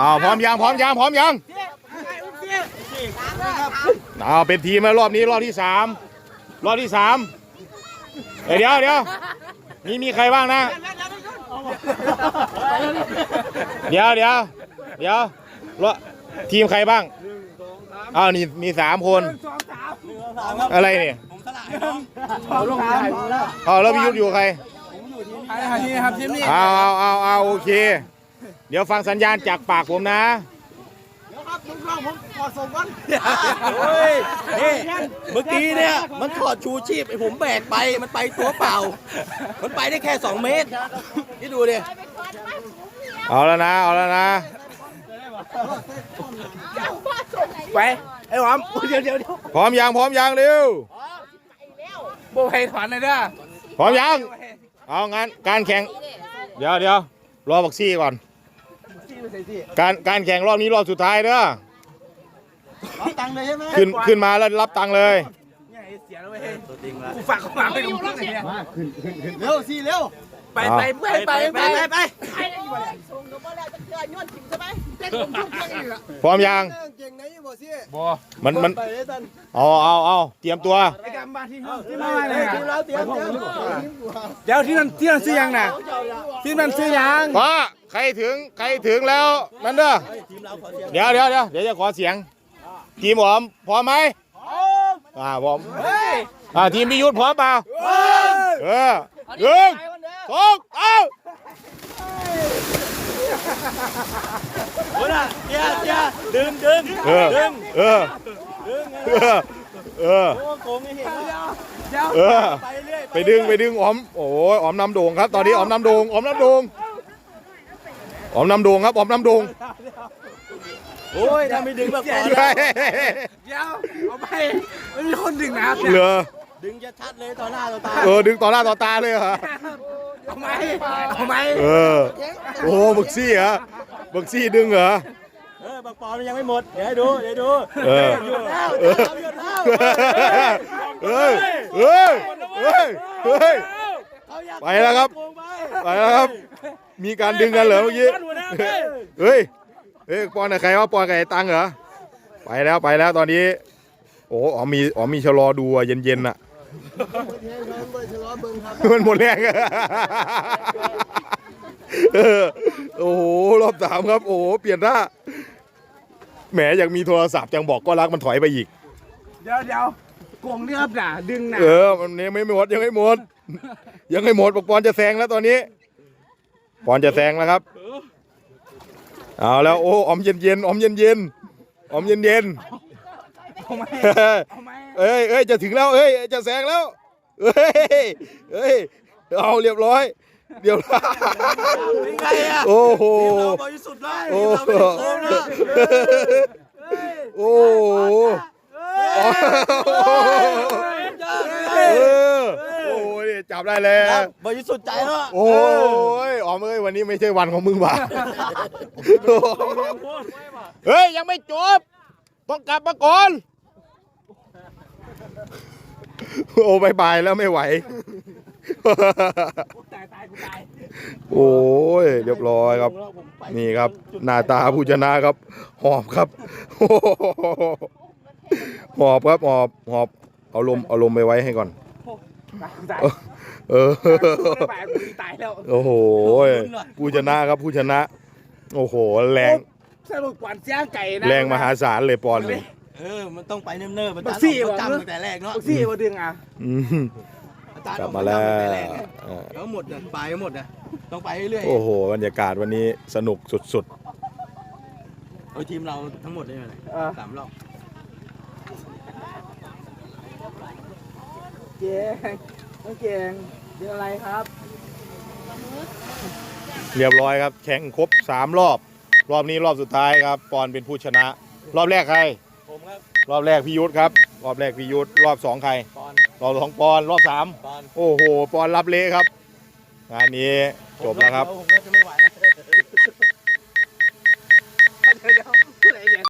อ้าวพร้อมยังพร้อมยังพร้อมยังอ้าวเป็นทีมแล้วรอบนี้รอบที่สามรอบที่สามเอ้ยเดี๋ยวเดี๋ยวมีมีใครบ้างนะ เดี๋ยวเดี๋ยวเดี๋ยวรอบทีมใครบ้างอ้าวนี่มีสามคน อะไรเนี่ยลงท้ายเอาแล้วพี่ยุทธอยู่กับใครทีครับทีมนี้เอาเอาเอาเอาโอเค เดี๋ยวฟังสัญญาณจากปากผมนะเฮ้ยนี่เมื่อกี้เนี่ยมันถอดชูชีพไอ้ผมแบกไปมันไปตัวเปล่า มันไปได้แค่ 2 เมตรนี่ดูดิเอาแล้วนะ เอาแล้วนะไปไอ้หอมเดี๋ยวเดี๋ยวเดี๋ยวพร้อมยังพร้อมยังเร็วโบให้ถอนเลยเด้อพร้อมยังเอางั้นการแข่ง เดี๋ยวเดี๋ยวรอบักซี่ก่อน การการแข่งรอบนี้รอบสุดท้ายเด้อตังเลยใช่ไหมขึ้นขึ้นมาแล้วรับตังค์เลยเนี่ยเสียแล้วเว้ยกูฝากเขามาไปดูที่ไหนเนี่ยเร็วสิเร็วไปไปไปไปไปไปพร้อมยังเก่งไหนบ่สิมันมันไปเลยตันเอาเอาเอาเตรียมตัวไปกำ บ้านที่ที่มาเลยทีมเราเตรียมเตรียมเดี๋ยวที่นั่นที่นั่นซื้อยังน่ะที่นั่นซื้อยังพอใครถึงใครถึงแล้วนั่นเด้อทีมเราขอเสียงเดี๋ยวเดี๋ยวเดี๋ยวเดี๋ยวจะขอเสียงทีมผมพร้อมไหมอ่าพร้อมอ่าทีมพิยุทธพร้อมเปล่าเออหนึ่งสองเอาโอ้ยนะเดี๋ยวเดี๋ยวดึงดึงเออดึงเออดึงเออ เออ โอ้โกงไม่เห็นแล้วเออ ไปเรื่อยไปดึงไปดึงอ๋อม โอ้ยอ๋อมน้ำโด่งครับ ตอนนี้อ๋อมน้ำโด่งอ๋อมน้ำโด่งอ๋อมน้ำโด่งครับอ๋อมน้ำโด่งโอ้ยถ้าไม่ดึงแบบก่อนเฮ้ยเดี๋ยวเอาไปไม่มีคนดึงนะครับเหรอดึงจะชัดเลยต่อหน้าต่อตา เออดึงต่อหน้าต่อตาเลยเหรอเอาไหมเอาไหมเออ โอ้โหบึกซี่เหรอบึกซี่ดึงเหรอ เออบักปอมยังไม่หมด เดี๋ยวให้ดู เดี๋ยวดูเออ หยุดแล้วเออหยุดแล้วเฮ้ยเฮ้ยเฮ้ยเฮ้ย เขาอยากไปแล้วครับ โกงไปไปแล้วครับ มีการดึงกันเหรอเมื่อกี้ เฮ้ย เฮ้ยปอนกับใครวะปอนกับไอ้ตังเหรอ ไปแล้วไปแล้วตอนนี้ โอ้อ๋อมีอ๋อมีชะลอดูอะเย็นๆน่ะ มันหมดแรงอะเออโอ้โหรอบสามครับ โอ้โหเปลี่ยนหน้า แหมอยากมีโทรศัพท์จังบอกก็รักมันถอยไปอีก เดี๋ยวเดี๋ยวโกงเนี่ยครับน่ะดึงน่ะเออมันยังไม่หมดยังไม่หมด ยังไม่หมดบอกปอนจะแซงแล้วตอนนี้ปอนจะแซงแล้วครับเอาแล้วโอ้ออมเย็นเย็นๆออมเย็นเย็นๆออมเย็นเย็นเอาไหมๆเอาไหมเอ้ยเอ้ยจะถึงแล้วเอ้ยจะแซงแล้วเอ้ยเอ้ยเอาเรียบร้อย เดี๋ยวเป็นไงอะโอ้โห ทีมเราบริสุทธิ์แล้วโอ้ทีมเราโหไม่ได้โกงนะโอ้โหเออโอ้ยจับได้แล้ว บริสุทธิ์ใจแล้วอะโอ้ยอ๋อมเอ้ยวันนี้ไม่ใช่วันของมึงว่ะเฮ้ย ยังไม่จบ ต้องกลับมาก่อน โอ้บายบายแล้วไม่ไหว โอ้ยเรียบร้อยครับ นี่ครับ หน้าตาผู้ชนะครับ หอบครับโอ้โหหอบครับหอบหอบเอาลมเอาลมไปไว้ให้ก่อนตายกูตายเออตายกูตายแล้วโอ้โหผู้ชนะครับผู้ชนะ โอ้โห แรงสรุปกวนเสียไก่นะแรงมหาศาลเลยปอนนี่เออมันต้องไปเนิ่มๆมันบัตักดซี่ออกว่ะจำตั้งแต่แรกเนาะบักซี่มาดึงอะอืม ตัดกอลัอบกมาแล้วตั้งแต่รกไงเออแล้วหมดเนี่ยไปหมดนะต้องไปเรื่อยโอ้โหบรรยากาศวันนี้สนุกสุดๆเอาทีมเราทั้งหมดเลยนะเออสามรอบเก่งน้องเก่งเรื่องอะไรครับๆเรียบร้อยครับ แข่งครบ3รอบ รอบนี้รอบสุดท้ายครับปอนเป็นผู้ชนะ รอบแรกใครผมครับ รอบแรกพี่ยุทธครับ รอบแรกพิยุทธ์รอบสองใครปอนรอบสองปอนรอบสามปอนโอ้โหปอนรับเละครับงานนี้จบแล้วครับ ผมเลิจะไม่ไหวแล้ว